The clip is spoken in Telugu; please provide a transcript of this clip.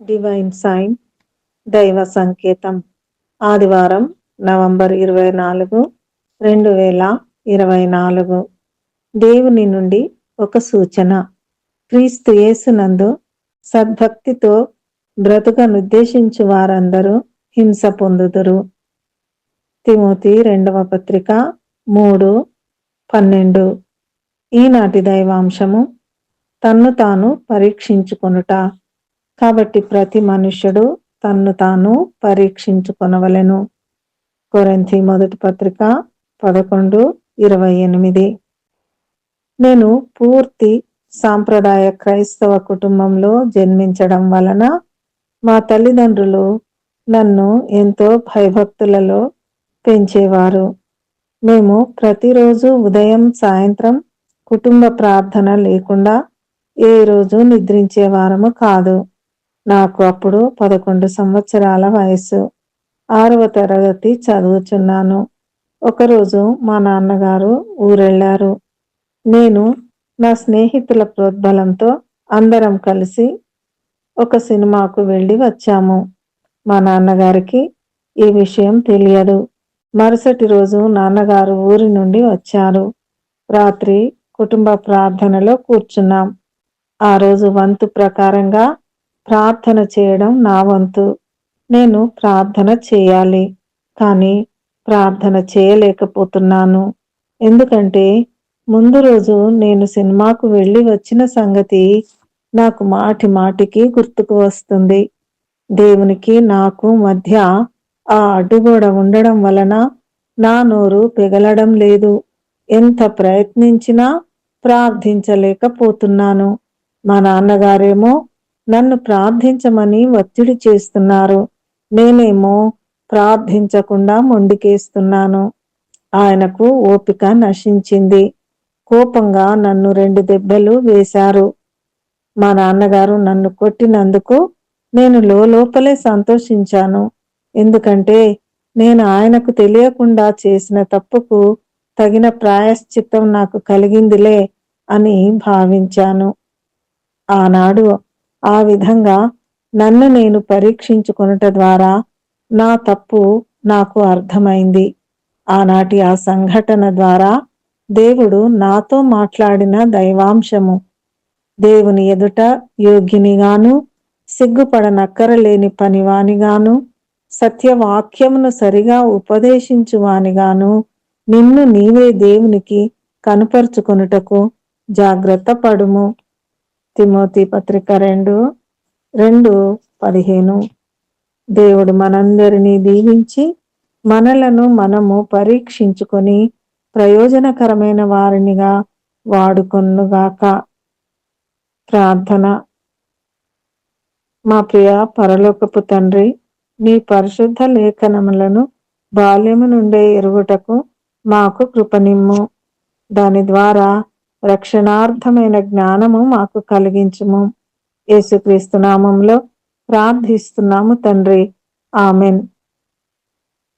డివైన్ సైన్ దైవ సంకేతం ఆదివారం నవంబర్ ఇరవై నాలుగు రెండు వేల ఇరవై నాలుగు. దేవుని నుండి ఒక సూచన. క్రీస్తు యేసునందు సద్భక్తితో బ్రతుకనుద్దేశించు వారందరూ హింస పొందుదురు. తిమోతి రెండవ పత్రిక మూడు పన్నెండు. ఈనాటి దైవాంశము తన్ను తాను పరీక్షించుకొనుట. కాబట్టి ప్రతి మనుష్యుడు తన్ను తాను పరీక్షించుకొనవలెను. కొరంతి మొదటి పత్రిక పదకొండు ఇరవై ఎనిమిది. నేను పూర్తి సాంప్రదాయ క్రైస్తవ కుటుంబంలో జన్మించడం వలన మా తల్లిదండ్రులు నన్ను ఎంతో భయభక్తులలో పెంచేవారు. మేము ప్రతిరోజు ఉదయం సాయంత్రం కుటుంబ ప్రార్థన లేకుండా ఏ రోజు నిద్రించేవారము కాదు. నాకు అప్పుడు పదకొండు సంవత్సరాల వయస్సు. ఆరవ తరగతి చదువుచున్నాను. ఒకరోజు మా నాన్నగారు ఊరెళ్ళారు. నేను నా స్నేహితుల ప్రోద్బలంతో అందరం కలిసి ఒక సినిమాకు వెళ్ళి వచ్చాము. మా నాన్నగారికి ఈ విషయం తెలియదు. మరుసటి రోజు నాన్నగారు ఊరి నుండి వచ్చారు. రాత్రి కుటుంబ ప్రార్థనలో కూర్చున్నాం. ఆ రోజు వంతు ప్రకారంగా ప్రార్థన చేయడం నా వంతు. నేను ప్రార్థన చేయాలి కానీ ప్రార్థన చేయలేకపోతున్నాను. ఎందుకంటే ముందు రోజు నేను సినిమాకు వెళ్ళి వచ్చిన సంగతి నాకు మాటి మాటికి గుర్తుకు వస్తుంది. దేవునికి నాకు మధ్య ఆ అడ్డుగోడ ఉండడం వలన నా నోరు పెగలడం లేదు. ఎంత ప్రయత్నించినా ప్రార్థించలేకపోతున్నాను. మా నాన్నగారేమో నన్ను ప్రార్థించమని ఒత్తిడి చేస్తున్నారు. నేనేమో ప్రార్థించకుండా మొండికేస్తున్నాను. ఆయనకు ఓపిక నశించింది. కోపంగా నన్ను రెండు దెబ్బలు వేశారు. మా నాన్నగారు నన్ను కొట్టినందుకు నేను లోపలే సంతోషించాను. ఎందుకంటే నేను ఆయనకు తెలియకుండా చేసిన తప్పుకు తగిన ప్రాయశ్చిత్తం నాకు కలిగిందిలే అని భావించాను. ఆనాడు ఆ విధంగా నన్ను నేను పరీక్షించుకొనుట ద్వారా నా తప్పు నాకు అర్థమైంది. ఆనాటి ఆ సంఘటన ద్వారా దేవుడు నాతో మాట్లాడిన దైవాంశము. దేవుని ఎదుట యోగ్యునిగాను సిగ్గుపడనక్కరలేని పనివానిగాను సత్యవాక్యమును సరిగా ఉపదేశించువానిగాను నిన్ను నీవే దేవునికి కనపరుచుకొనుటకు జాగ్రత్త పడుము తిమోతి పత్రిక రెండు రెండు పదిహేను. దేవుడు మనందరినీ దీవించి మనలను మనము పరీక్షించుకొని ప్రయోజనకరమైన వారినిగా వాడుకొన్నుగాక ప్రార్థన. మా ప్రియ పరలోకపు తండ్రి నీ పరిశుద్ధ లేఖనములను బాల్యము నుండే ఎరుగుటకు మాకు కృపనిమ్ము. దాని ద్వారా రక్షణార్థమైన జ్ఞానము మాకు కలిగించుము. యేసుక్రీస్తు నామంలో ప్రార్థిస్తున్నాము తండ్రి. ఆమెన్.